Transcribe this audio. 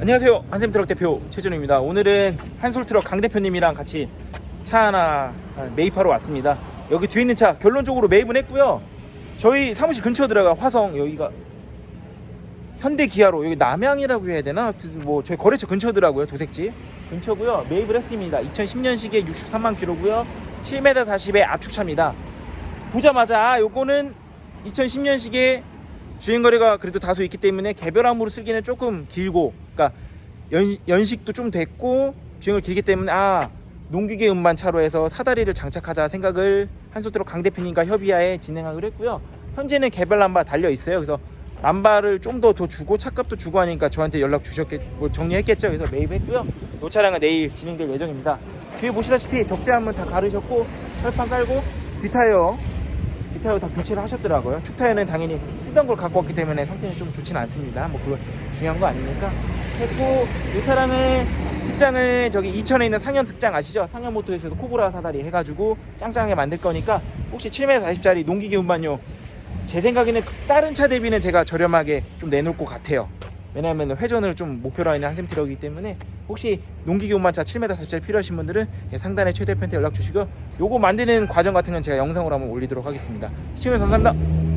안녕하세요. 한샘트럭 대표 최준호입니다. 오늘은 한솔트럭 강 대표님이랑 같이 차 하나 매입하러 왔습니다. 여기 뒤에 있는 차 결론적으로 매입은 했고요. 저희 사무실 근처 들어가 화성 여기가 현대 기아로 여기 남양이라고 해야 되나? 뭐 저희 거래처 근처더라고요 도색지. 근처고요. 매입을 했습니다. 2010년식에 63만 킬로고요. 7m 40의 압축차입니다. 보자마자 아, 요거는 2010년식에 주행거리가 그래도 다소 있기 때문에 개별함으로 쓰기는 조금 길고 그러니까 연, 연식도 좀 됐고 주행을 길기 때문에 아 농기계 음반 차로 해서 사다리를 장착하자 생각을 한솔트럭 강 대표님과 협의하에 진행하기로 했고요. 현재는 개별 람바 달려 있어요. 그래서 람바를 좀 더 더 주고 차값도 주고 하니까 저한테 연락 주셨겠 뭐 정리했겠죠. 그래서 매입했고요. 이 차량은 내일 진행될 예정입니다. 뒤에 보시다시피 적재함은 다 가르셨고 철판 깔고 뒷타이어 뒷타이어 다 교체를 하셨더라고요. 축타이어는 당연히 쓰던 걸 갖고 왔기 때문에 상태는 좀 좋지는 않습니다. 뭐 그건 중요한 거 아니니까 했고 이 차량은 특장을 저기 이천에 있는 상현 특장 아시죠? 상현 모터에서도 코브라 사다리 해가지고 짱짱하게 만들 거니까 혹시 7m 40짜리 농기계 운반용 제 생각에는 다른 차 대비는 제가 저렴하게 좀 내놓을 것 같아요. 왜냐하면 회전을 좀 목표로 하는 한샘 트럭이기 때문에 혹시 농기계 운반차 7m 40짜리 필요하신 분들은 예, 상단에 최 대표한테 연락 주시고 요거 만드는 과정 같은 건 제가 영상으로 한번 올리도록 하겠습니다. 시청해주셔서 감사합니다.